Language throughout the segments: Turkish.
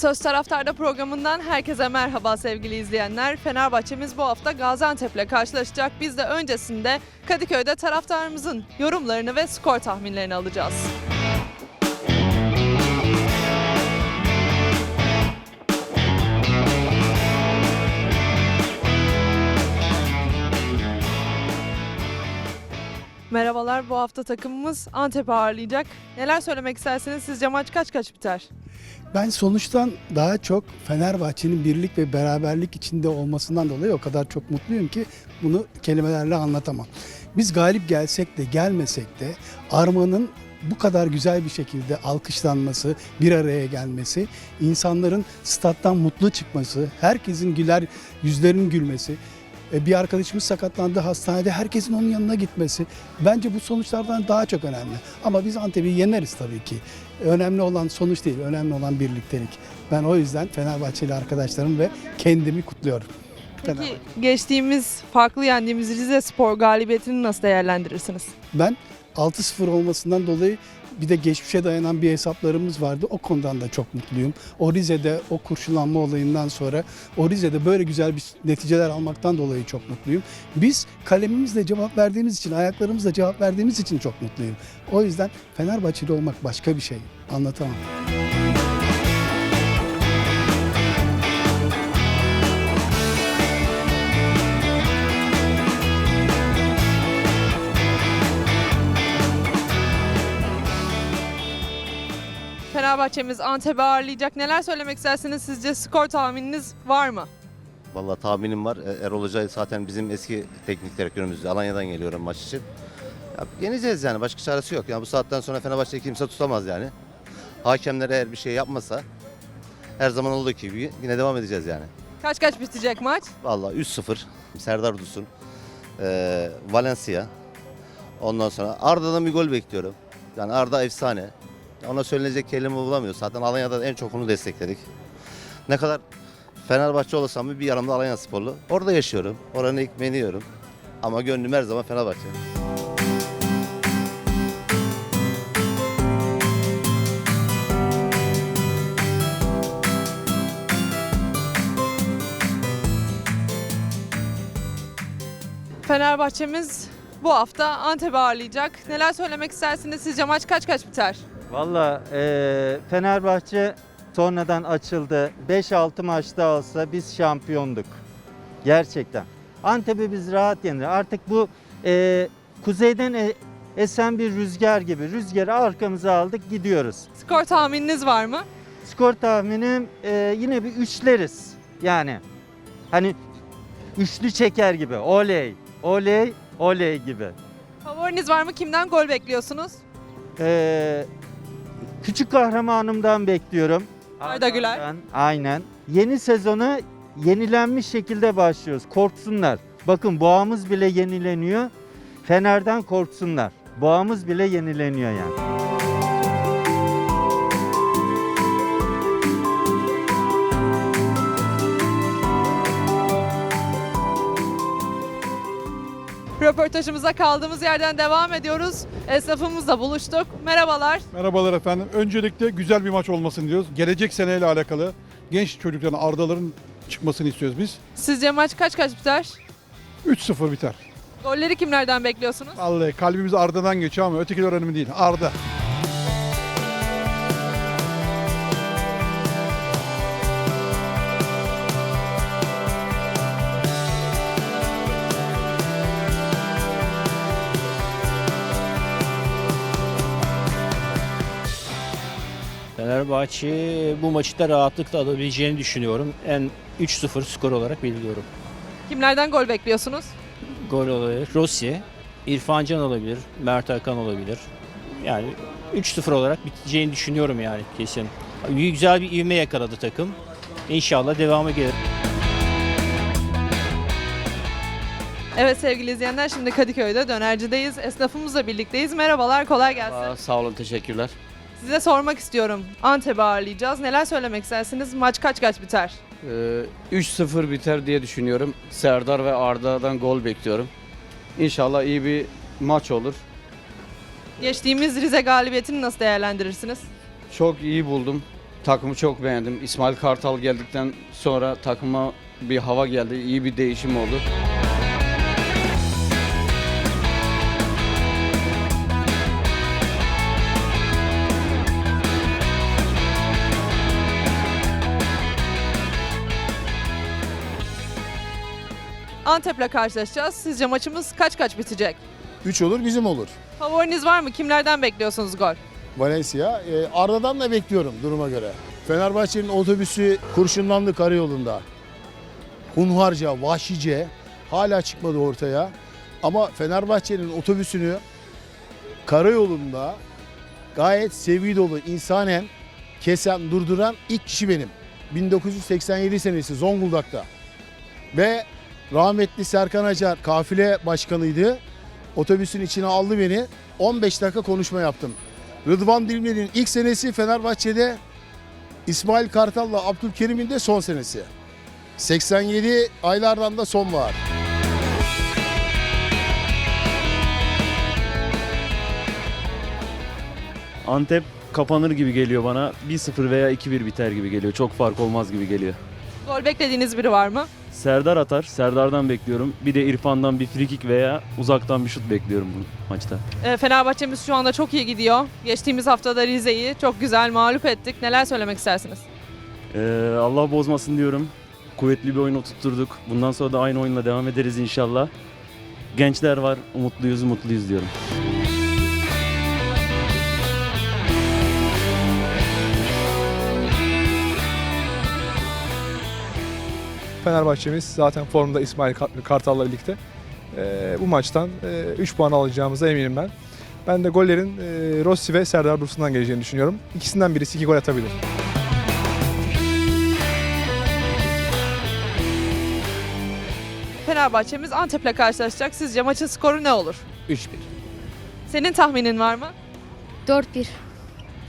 Söz Taraftar'da programından herkese merhaba sevgili izleyenler. Fenerbahçemiz bu hafta Gaziantep'le karşılaşacak. Biz de öncesinde Kadıköy'de taraftarımızın yorumlarını ve skor tahminlerini alacağız. Merhabalar, bu hafta takımımız Antep'i ağırlayacak. Neler söylemek istersiniz? Sizce maç kaç kaç biter? Ben sonuçtan daha çok Fenerbahçe'nin birlik ve beraberlik içinde olmasından dolayı o kadar çok mutluyum ki bunu kelimelerle anlatamam. Biz galip gelsek de gelmesek de Arma'nın bu kadar güzel bir şekilde alkışlanması, bir araya gelmesi, insanların stat'tan mutlu çıkması, herkesin güler yüzlerinin gülmesi, bir arkadaşımız sakatlandı hastanede herkesin onun yanına gitmesi bence bu sonuçlardan daha çok önemli. Ama biz Antep'i yeneriz tabii ki. Önemli olan sonuç değil, önemli olan birliktelik. Ben o yüzden Fenerbahçeli arkadaşlarım ve kendimi kutluyorum. Peki geçtiğimiz farklı yendiğimiz Rize Spor galibiyetini nasıl değerlendirirsiniz? Ben 6-0 olmasından dolayı bir de geçmişe dayanan bir hesaplarımız vardı. O konudan da çok mutluyum. O Rize'de o kurşulanma olayından sonra o Rize'de böyle güzel bir neticeler almaktan dolayı çok mutluyum. Biz kalemimizle cevap verdiğimiz için, ayaklarımızla cevap verdiğimiz için çok mutluyum. O yüzden Fenerbahçeli olmak başka bir şey. Anlatamam. Fenerbahçemiz Antep'i ağırlayacak. Neler söylemek istersiniz? Sizce skor tahmininiz var mı? Vallahi tahminim var. E, Erol Hoca zaten bizim eski teknik direktörümüz. Alanya'dan geliyorum maç için. Ya, yeneceğiz yani. Başka çaresi yok. Yani bu saatten sonra Fenerbahçe'yi kimse tutamaz yani. Hakemler eğer bir şey yapmasa her zaman olduğu gibi yine devam edeceğiz yani. Kaç kaç bitecek maç? Vallahi 3-0 Serdar Dursun, e, Valencia. Ondan sonra Arda'dan bir gol bekliyorum. Yani Arda efsane. Ona söylenecek kelime bulamıyoruz. Zaten Alanya'da en çok onu destekledik. Ne kadar Fenerbahçe olasam bir yanımda Alanya sporlu. Orada yaşıyorum. Oranın ekmeğini yiyorum. Ama gönlüm her zaman Fenerbahçe. Fenerbahçemiz bu hafta Antep'i ağırlayacak. Neler söylemek istersiniz? Sizce maç kaç kaç biter? Valla eee, Fenerbahçe sonradan açıldı. 5-6 maçta olsa biz şampiyonduk. Gerçekten. Antep'i biz rahat yenir. Artık bu eee, kuzeyden e- esen bir rüzgar gibi. Rüzgarı arkamıza aldık gidiyoruz. Skor tahmininiz var mı? Skor tahminim eee, yine bir üçleriz. Yani hani üçlü çeker gibi. Oley, oley, oley gibi. Favoriniz var mı? Kimden gol bekliyorsunuz? Ee, küçük kahramanımdan bekliyorum. Arda Güler. Arda'dan, Aynen. Yeni sezona yenilenmiş şekilde başlıyoruz. Korksunlar. Bakın boğamız bile yenileniyor. Fener'den korksunlar. Boğamız bile yenileniyor yani. Röportajımıza kaldığımız yerden devam ediyoruz. Esnafımızla buluştuk. Merhabalar. Merhabalar efendim. Öncelikle güzel bir maç olmasını diliyoruz. Gelecek seneyle alakalı genç çocukların Ardaların çıkmasını istiyoruz biz. Sizce maç kaç kaç biter? 3-0 biter. Golleri kimlerden bekliyorsunuz? Vallahi kalbimiz Arda'dan geçiyor ama ötekiler önemli değil. Arda. Fenerbahçe bu maçı da rahatlıkla alabileceğini düşünüyorum. En 3-0 skor olarak belirliyorum. Kimlerden gol bekliyorsunuz? Gol olabilir. Rossi, İrfan Can olabilir, Mert Hakan olabilir. Yani 3-0 olarak biteceğini düşünüyorum yani kesin. Güzel bir ivme yakaladı takım. İnşallah devamı gelir. Evet sevgili izleyenler şimdi Kadıköy'de dönercideyiz. Esnafımızla birlikteyiz. Merhabalar, kolay gelsin. Aa, sağ olun teşekkürler. Size sormak istiyorum. Antep'i ağırlayacağız. Neler söylemek istersiniz? Maç kaç kaç biter? Ee, 3-0 biter diye düşünüyorum. Serdar ve Arda'dan gol bekliyorum. İnşallah iyi bir maç olur. Geçtiğimiz Rize galibiyetini nasıl değerlendirirsiniz? Çok iyi buldum. Takımı çok beğendim. İsmail Kartal geldikten sonra takıma bir hava geldi. iyi bir değişim oldu. Antep'le karşılaşacağız. Sizce maçımız kaç kaç bitecek? 3 olur bizim olur. Favoriniz var mı? Kimlerden bekliyorsunuz gol? Valencia. E, Arda'dan da bekliyorum duruma göre. Fenerbahçe'nin otobüsü kurşunlandı karayolunda. Hunharca, vahşice hala çıkmadı ortaya. Ama Fenerbahçe'nin otobüsünü karayolunda gayet sevgi dolu insanen kesen, durduran ilk kişi benim. 1987 senesi Zonguldak'ta. Ve rahmetli Serkan Acar kafile başkanıydı. Otobüsün içine aldı beni. 15 dakika konuşma yaptım. Rıdvan Dilmen'in ilk senesi Fenerbahçe'de İsmail Kartal'la Abdülkerim'in de son senesi. 87 aylardan da sonbahar. Antep kapanır gibi geliyor bana. 1-0 veya 2-1 biter gibi geliyor. Çok fark olmaz gibi geliyor. Gol beklediğiniz biri var mı? Serdar atar. Serdar'dan bekliyorum. Bir de İrfan'dan bir frikik veya uzaktan bir şut bekliyorum bu maçta. Ee, Fenerbahçe'miz şu anda çok iyi gidiyor. Geçtiğimiz haftada Rize'yi çok güzel mağlup ettik. Neler söylemek istersiniz? Ee, Allah bozmasın diyorum. Kuvvetli bir oyun oturtturduk. Bundan sonra da aynı oyunla devam ederiz inşallah. Gençler var. Umutluyuz, mutluyuz diyorum. Fenerbahçe'miz zaten formda İsmail Kart- Kartal'la birlikte. Ee, bu maçtan 3 puan alacağımıza eminim ben. Ben de gollerin e, Rossi ve Serdar Dursun'dan geleceğini düşünüyorum. İkisinden birisi iki gol atabilir. Fenerbahçe'miz Antep'le karşılaşacak. Sizce maçın skoru ne olur? 3-1. Senin tahminin var mı? 4-1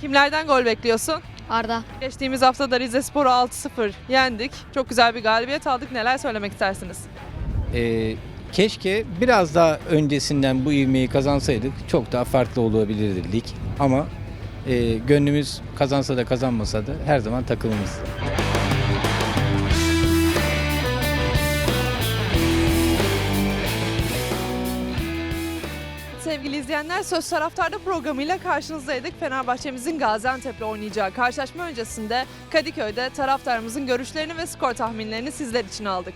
Kimlerden gol bekliyorsun? Arda. Geçtiğimiz hafta da Rize Spor'u 6-0 yendik. Çok güzel bir galibiyet aldık. Neler söylemek istersiniz? Ee, keşke biraz daha öncesinden bu ivmeyi kazansaydık çok daha farklı olabilirdi lig. Ama e, gönlümüz kazansa da kazanmasa da her zaman takımımız. Sevgili izleyenler Söz Taraftar'da programıyla karşınızdaydık. Fenerbahçe'mizin Gaziantep'le oynayacağı karşılaşma öncesinde Kadıköy'de taraftarımızın görüşlerini ve skor tahminlerini sizler için aldık.